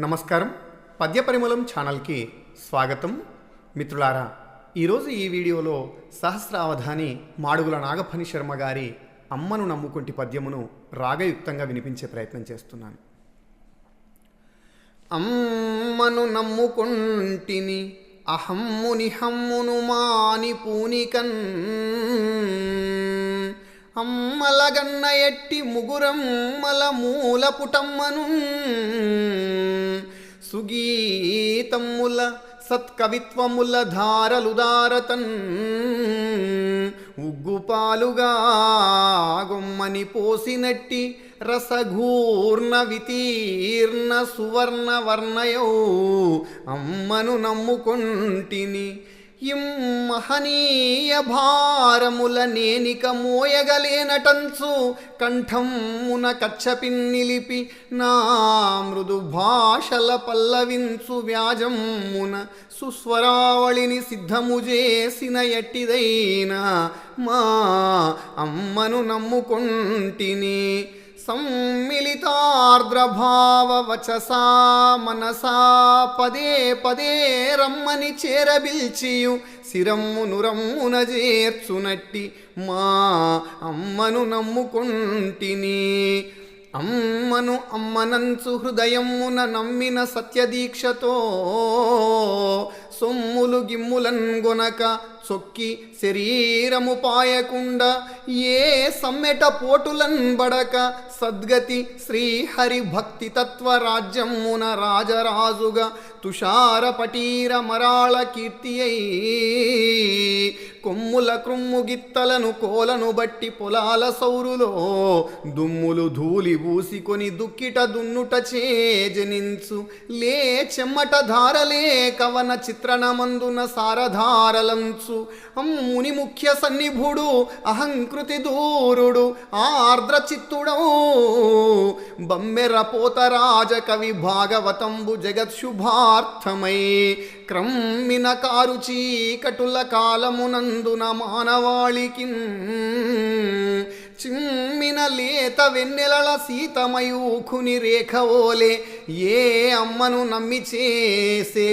నమస్కారం. పద్యపరిమళం ఛానల్కి స్వాగతం. మిత్రులారా ఈరోజు ఈ వీడియోలో సహస్రావధాని మాడుగుల నాగఫణి శర్మ గారి అమ్మను నమ్ముకుంటి పద్యమును రాగయుక్తంగా వినిపించే ప్రయత్నం చేస్తున్నాను. అమ్మను నమ్ముకుంటిని అహమ్ముని హమ్మును మాని పూనికన్. అమ్మలగన్న ఎట్టి ముగురమ్మల మూల పుటమ్మను. సుగీతమ్ముల సత్కవిత్వముల ధారలు దారతన్ ఉగ్గుపాలుగా గొమ్మని పోసినట్టి రసఘూర్ణ వితీర్ణ సువర్ణ వర్ణయౌ అమ్మను నమ్ముకొంటిని ఇం మహనీయ భారముల నేనిక మోయగలేనటంచు కంఠమున కచ్చపిన్నిలిపి నా మృదు భాషల పల్లవించు వ్యాజమున సుస్వరావళిని సిద్ధము చేసిన ఎట్టిదైనా మా అమ్మను నమ్ముకొంటిని. సంమిలితార్ద్రభావవచసా మనసా పదే పదే రమ్మని చేరబిల్చియు. శిరమ్మునురమ్మున చేర్చునట్టి మా అమ్మను నమ్ముకుంటిని. అమ్మను అమ్మనంచు హృదయమున నమ్మిన సత్యదీక్షతో సొమ్ములు గిమ్ములన్ గొనక చొక్కి శరీరము పాయకుండ ఏ సమ్మెట పోటులన్ బడక సద్గతి శ్రీహరి భక్తి తత్వ రాజ్యమున రాజరాజుగా తుషార పటీర మరాళ కీర్తి అయి కొమ్ముల క్రుమ్ముగిత్తలను కోలను బట్టి పొలాల సౌరులో దుమ్ములు ధూళి పూసికొని దుక్కిట దున్నుట చేజనించు లే చెమ్మట ధారలే కవన చిత్రణమందున సారధారలంచు. ముని ముఖ్య సన్నిభుడు అహంకృతి దూరుడు ఆర్ద్ర చిత్తుడవు బమ్మెర పోతరాజ కవి భాగవతంబు జగత్ శుభార్థమై క్రమ్మిన కారు చీకటుల కాలమునందున మానవాళికి చిమ్మిన లేత వెన్నెలల సీతమయూఖుని రేఖవోలే ఏ అమ్మను నమ్మి చేసే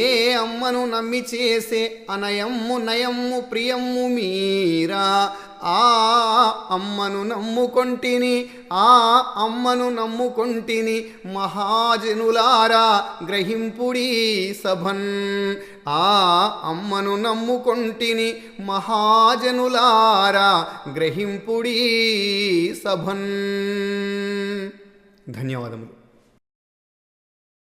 ఏ అమ్మను నమ్మి చేసే అనయమ్ము నయమ్ము ప్రియమ్ము మీరా ఆ అమ్మను నమ్ముకొంటిని ఆ అమ్మను నమ్ముకొంటిని మహాజనులారా గ్రహింపుడి సభన్. ఆ అమ్మను నమ్ముకొంటిని మహాజనులారా గ్రహింపుడి సభన్. ధన్యవాదములు.